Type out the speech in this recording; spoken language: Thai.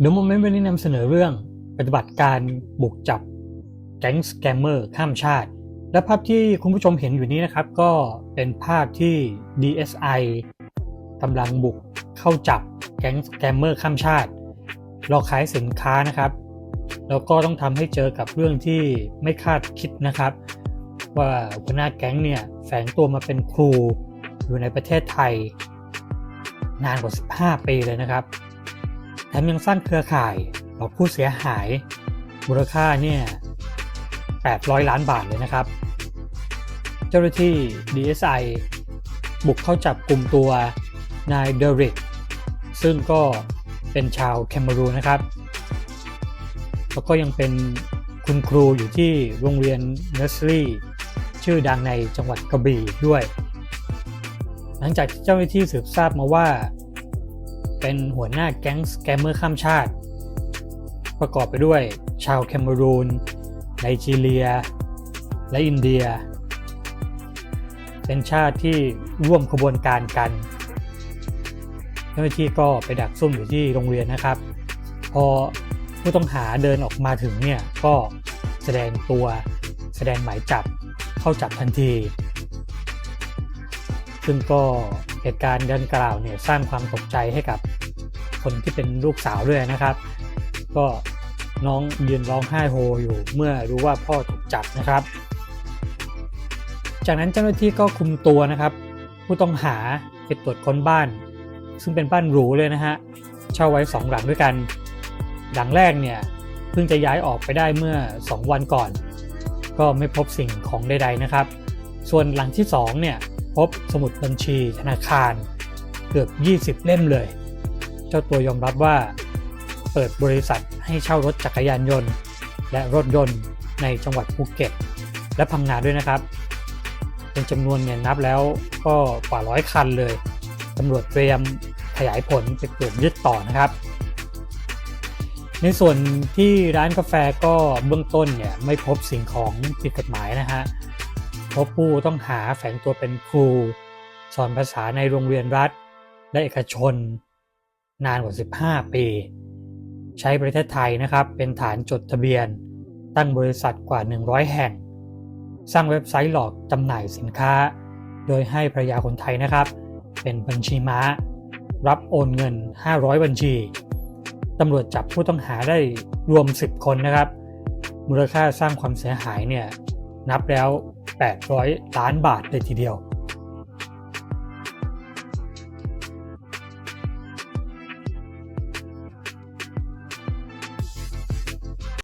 เดี๋ยวโมเมนต์วันนี้นำเสนอเรื่องปฏิบัติการบุกจับแก๊งสแกมเมอร์ข้ามชาติ และภาพที่คุณผู้ชมเห็นอยู่นี้นะครับ ก็เป็นภาพที่ DSI กำลังบุกเข้าจับแก๊งสแกมเมอร์ข้ามชาติหลอกขายสินค้านะครับ แล้วก็ต้องทำให้เจอกับเรื่องที่ไม่คาดคิดนะครับ ว่าหัวหน้าแก๊งเนี่ยแฝงตัวมาเป็นครูอยู่ในประเทศไทย นานกว่า 15 ปีเลยนะครับ แถมยังสร้างเครือข่ายหลอกผู้เสียหายมูลค่าเนี่ย800 ล้านบาทเลยนะครับ เจ้าหน้าที่ DSI บุกเข้าจับกลุ่มตัวนายเดริกซึ่งก็เป็นชาวแคนารูนะครับ แล้วก็ยังเป็นคุณครูอยู่ที่โรงเรียนเนสซี่ชื่อดังในจังหวัดกระบี่ด้วย หลังจากเจ้าหน้าที่สืบทราบมาว่า เป็นหัวหน้าแก๊งสแกมเมอร์ข้ามชาติ ประกอบไปด้วยชาวแคนารูนไนจีเรีย และอินเดีย เป็นชาติที่ร่วมขบวนการกันเจ้าหน้าที่ก็ไปดักซุ่มอยู่ที่โรงเรียนนะครับ พอผู้ต้องหาเดินออกมาถึงเนี่ยก็แสดงตัวแสดงหมายจับเข้าจับทันที ซึ่งก็เหตุการณ์ดังกล่าวเนี่ยสร้างความตกใจให้กับคนที่เป็นลูกสาวด้วยนะครับ ก็น้องยืนร้องไห้โฮอยู่เมื่อรู้ว่าพ่อถูกจับนะครับ จากนั้นเจ้าหน้าที่ก็คุมตัวนะครับ ผู้ต้องหาไปตรวจค้นบ้าน ซึ่งเป็นบ้านหรูเลยนะฮะเช่าไว้สองหลังด้วยกัน หลังแรกเนี่ยเพิ่งจะย้ายออกไปได้เมื่อ 2 วันก่อน ก็ไม่พบสิ่งของใดๆนะครับ ส่วนหลังที่2เนี่ย พบสมุดบัญชีธนาคารเกือบ 20 เล่มเลย เจ้าตัวยอมรับว่า เปิดบริษัทให้เช่ารถจักรยานยนต์ และรถยนต์ในจังหวัดภูเก็ต และพังงาด้วยนะครับ เป็นจำนวนเนี่ยนับแล้วก็กว่าร้อยคันเลยตำรวจเตรียมขยายผลไปตรวจยึดต่อนะครับ ในส่วนที่ร้านกาแฟก็เบื้องต้นเนี่ยไม่พบสิ่งของผิดกฎหมายนะฮะ พบผู้ต้องหาแฝงตัวเป็นครู สอนภาษาในโรงเรียนรัฐ และเอกชน นานกว่า 15 ปี ใช้ประเทศไทยนะครับเป็นฐานจดทะเบียน ตั้งบริษัทกว่า 100 แห่ง สร้างเว็บไซต์หลอกจำหน่ายสินค้า โดยให้ภรรยาคนไทยนะครับ เป็นบัญชีม้า รับโอนเงิน 500 บัญชีตำรวจจับผู้ต้องหาได้รวม 10 คนนะครับ มูลค่าสร้างความเสียหายเนี่ยนับแล้ว 800 ล้านบาทเลยทีเดียว